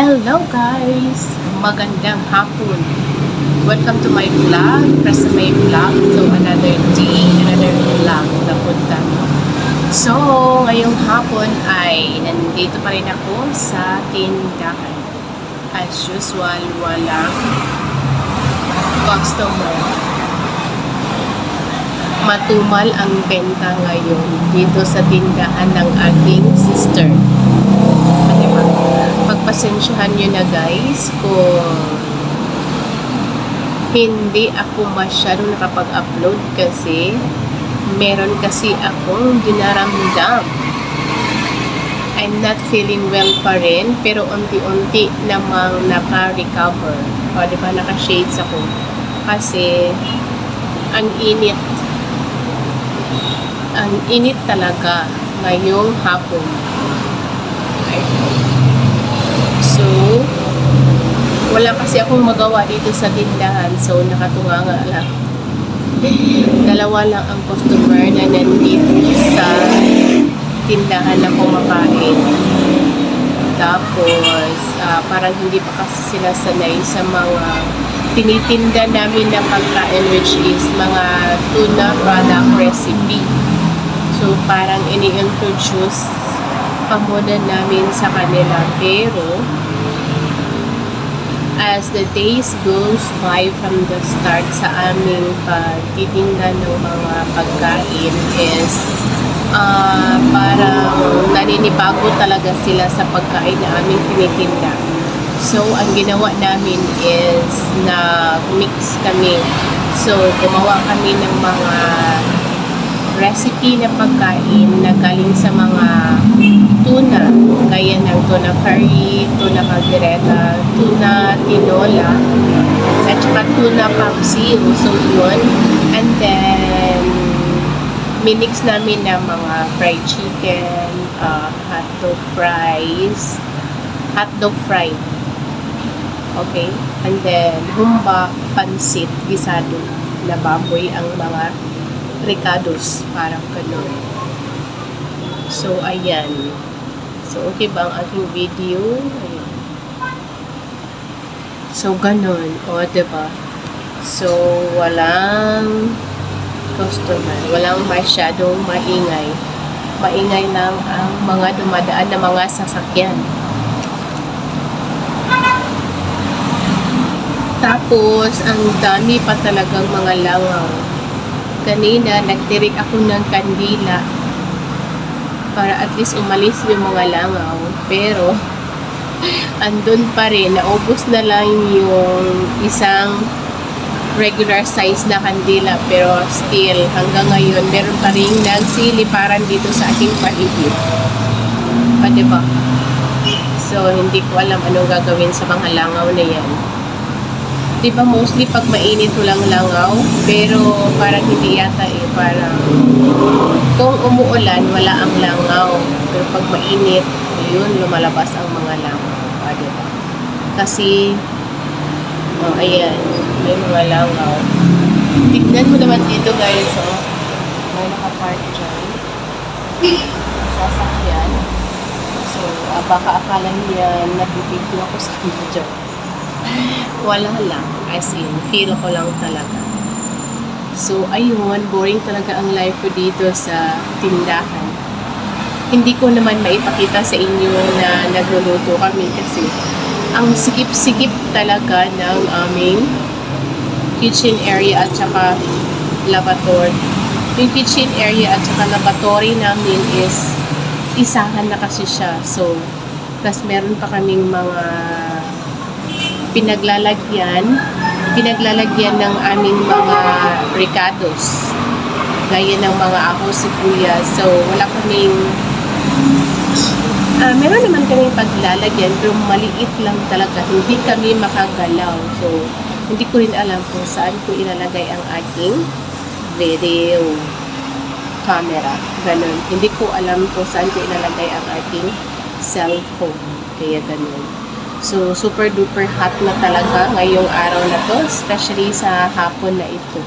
Hello guys! Magandang hapon. Welcome to my vlog, Presame Vlog. So another day, another vlog na punta. So, ngayong hapon ay nandito pa rin ako sa tindahan. As usual, walang customer. Matumal ang benta ngayon dito sa tindahan ng aking sister. Ba? Pagpasensyahan nyo na guys kung hindi ako masyado nakapag-upload kasi meron kasi akong dinaramdam. I'm not feeling well pa rin, pero unti-unti namang naka-recover. O, di ba, naka-shades ako. Kasi, ang init. Ang init talaga ngayong hapon. Okay. So, wala kasi akong magawa dito sa tindahan. So, nakatunga nga lang. Dalawa lang ang customer na nandito sa tindahan na kumakain. Tapos, ah, parang hindi pa kasi sila sanay sa mga tinitinda namin na pagkain which is mga tuna product recipe. So, parang ini-introduce pa muna namin sa kanila. Pero, as the days goes by from the start sa aming pagtitinda ng mga pagkain is ah parang naninibago talaga sila sa pagkain na aming tinitinda. So, ang ginawa namin is na mix kami. So, gumawa kami ng mga recipe na pagkain na galing sa mga tuna, gaya ng tuna curry, tuna caldereta, tuna tinola, at saka tuna paksiw. So, yun. And then, minix namin ng mga fried chicken, uh, hotdog fries, hotdog fried. Okay? And then, humba, pansit, gisado na baboy ang mga ricados. Parang ganun. So, ayan. So, okay ba ang aking video? Ayan. So, ganun. O, diba? So, walang customer. Walang masyadong maingay. Maingay lang ang mga dumadaan na mga sasakyan. Tapos, ang dami pa talagang mga langaw. Kanina, nagtirik ako ng kandila para at least umalis yung mga langaw. Pero, andun pa rin. Naubos na lang yung isang regular size na kandila. Pero still, hanggang ngayon, meron pa rin nagsiliparan dito sa aking paligid. Pa, diba? So, hindi ko alam anong gagawin sa mga langaw na yan. Di ba mostly pag mainit walang langaw, pero parang hindi yata eh, parang kung umuulan, wala ang langaw. Pero pag mainit, yun, lumalabas ang mga langaw. Ah, diba? Kasi, oh, ayan, may mga langaw. Tignan mo naman dito guys, oh. May nakapark dyan. Sasakyan. So, ah, baka akala niya nabibigyo ako sa video. Wala lang. As in, feel ko lang talaga. So, ayun, boring talaga ang life ko dito sa tindahan. Hindi ko naman maipakita sa inyo na nagluluto kami kasi ang sikip-sikip talaga ng aming kitchen area at saka lavatory. Yung kitchen area at saka lavatory namin is isahan na kasi siya. So, plus meron pa kaming mga pinaglalagyan pinaglalagyan ng aming mga ricados gaya ng mga ako sibuyas. So wala kaming ah meron naman kaming paglalagyan pero maliit lang talaga. Hindi kami makagalaw. So hindi ko rin alam kung saan ko ilalagay ang aking video camera. Ganun hindi ko alam kung saan ko ilalagay ang aking cellphone. Kaya ganun So, super duper hot na talaga ngayong araw na to, especially sa hapon na ito.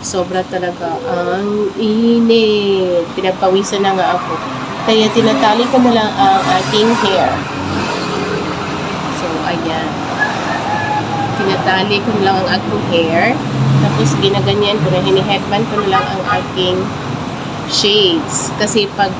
Sobra talaga ang init. Pinagpawisan na nga ako. Kaya tinatali ko na lang ang aking hair. So, ayan. Tinatali ko na lang ang aking hair. Tapos ginaganyan ko na, hini-headband ko na lang ang aking shades. Kasi pag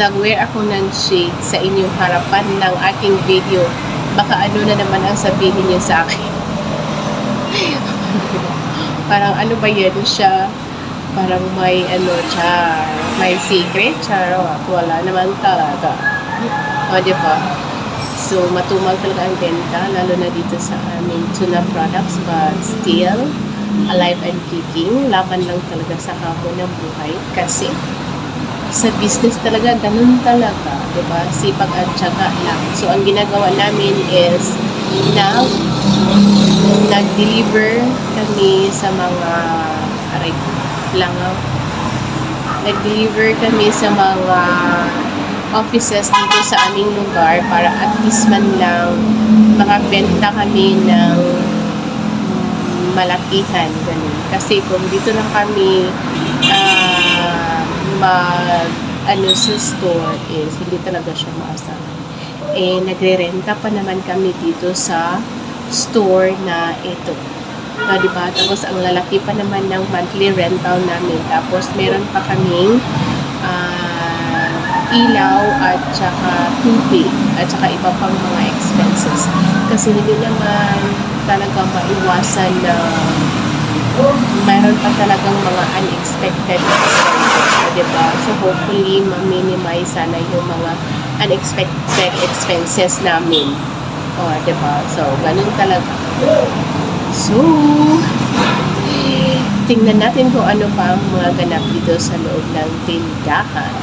nag-wear ako ng shades sa inyong harapan ng aking video, baka ano na naman ang sabihin niyo sa akin. Parang ano ba yan siya? Parang may ano char, may secret charot. Wala naman talaga. O, di ba? So, matumal talaga ang benta, lalo na dito sa aming tuna products, but still, alive and kicking. Laban lang talaga sa hamon ng buhay kasi sa business talaga, ganun talaga. di ba Sipag at tiyaga lang. So, ang ginagawa namin is now, nag-deliver kami sa mga aray, langaw. Nag-deliver kami sa mga offices dito sa aming lugar para at least man lang makabenta kami ng malakihan. Ganun. Kasi kung dito lang kami ah, mag ano sa store is hindi talaga siya maasahan. Eh, nagre-renta pa naman kami dito sa store na ito. Ah, di ba? Tapos ang lalaki pa naman ng monthly rental namin. Tapos meron pa kaming ah, ilaw at saka tubig at saka iba pang mga expenses. Kasi hindi naman talaga maiwasan na meron pa talagang mga unexpected expenses. O, diba? So, hopefully, ma-minimize sana yung mga unexpected expenses namin. O, diba? So, ganun talaga. So, tingnan natin kung ano pa ang mga ganap dito sa loob ng tindahan.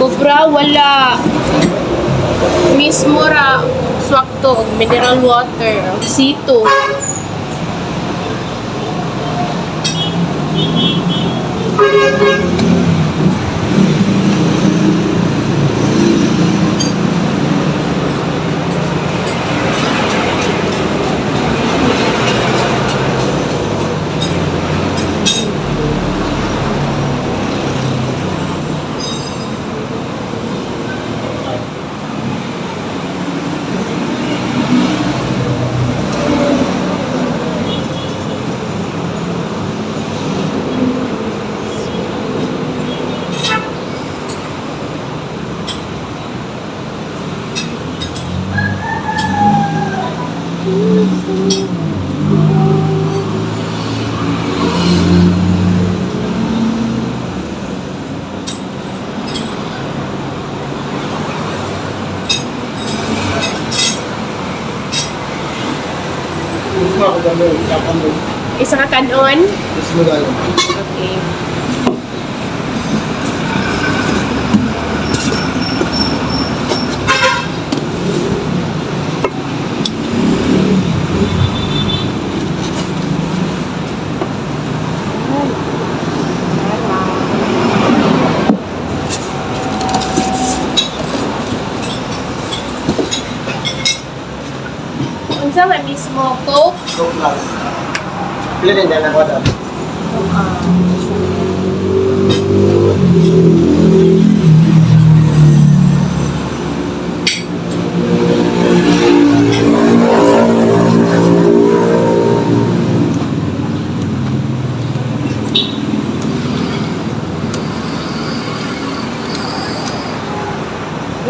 Kufra, wala. Miss Mura, swakto, mineral water, C2. Thank you. On. Pila din yan ako dam.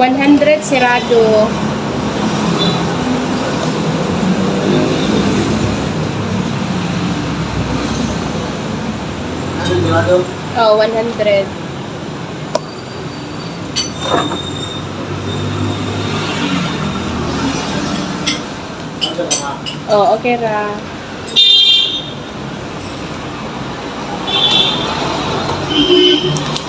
One hundred sirado. Yung ginagawa? Oh, 100. Ano na nga? Oh, okay ra. Thank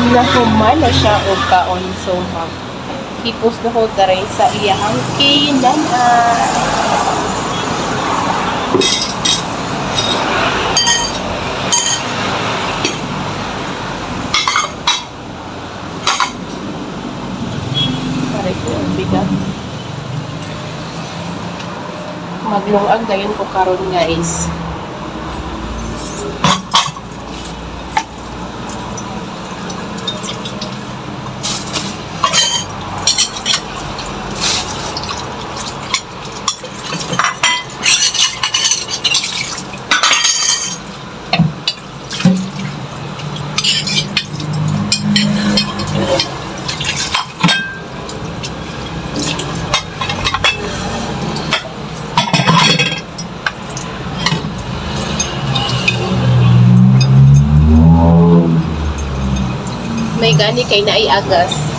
ginahuman na siya o kaon so mag hipos na ko taray sa iyahang kinana taray ko ang bigat. Maglungag gayon ko karon guys. May gani kay naay agas.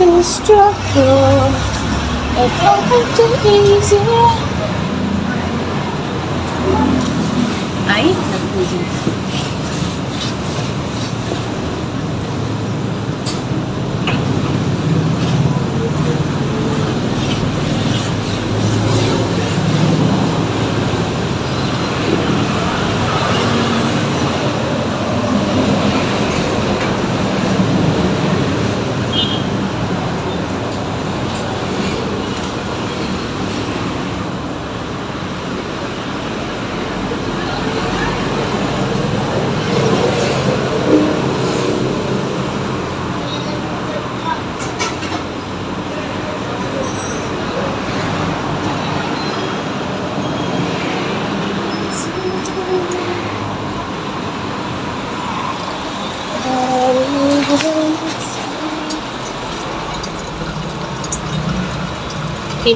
To struggle. It went too easy. Ay,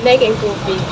in 觉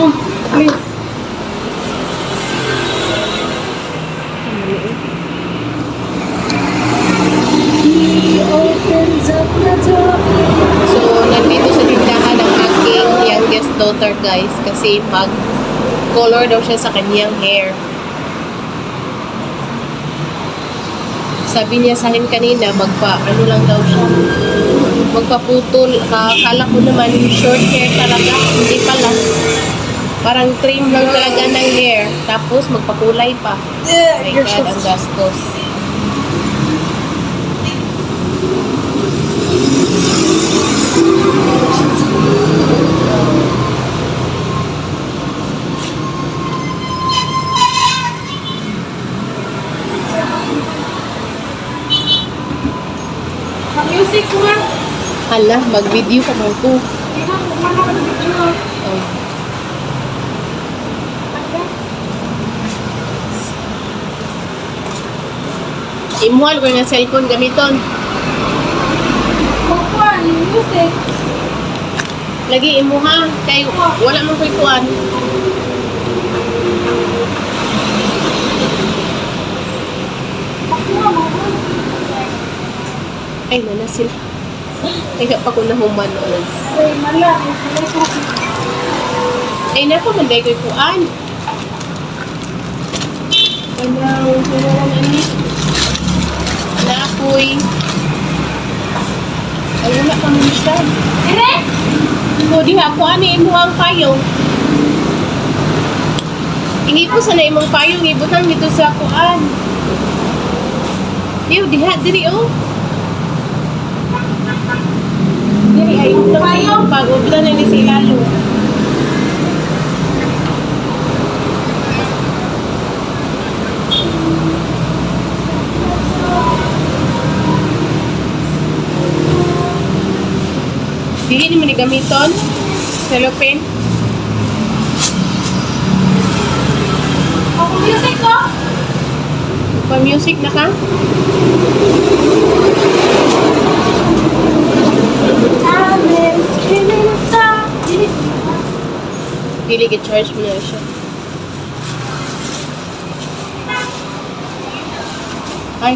Oh, please. So, nandito sa tindahan ng aking youngest daughter, guys. Kasi mag color daw siya sa kanyang hair. Sabi niya sa akin kanina, magpa, ano lang daw siya, magpaputol. Ah, Akala ko naman, short hair talaga. Hindi pala. Parang trim lang talaga ng hair. Tapos, magpakulay pa. Oh my God, ang gastos. Music ko nga. Hala, mag-video ka mo ko. Hindi na, kumana ng picture. Oh. Imuhal ko nga cellphone gamiton. Kukuan, music. Lagi imuha. Kay wala man ko'y kuan. Ay, nana sila. Kaya pa ko nahuman noon. Ay, mala. Ay, kulay ko. Ay, nako, manday ko'y kuan. Napoy. Ay, wala ka mo siya. Dire? O, di ako, ano, imuha ang payong. Ingi po sa na imong payong, ibutang dito sa kuan. Diyo, diha, diri, oh. Diri, ay, ibutang sa imong pag, ibutang na ni sa ilalo. Dili ni man ni gamiton. Cellophane. Ako music ko. Pa-music na ka? Dili gi-charge mo na siya. Ay,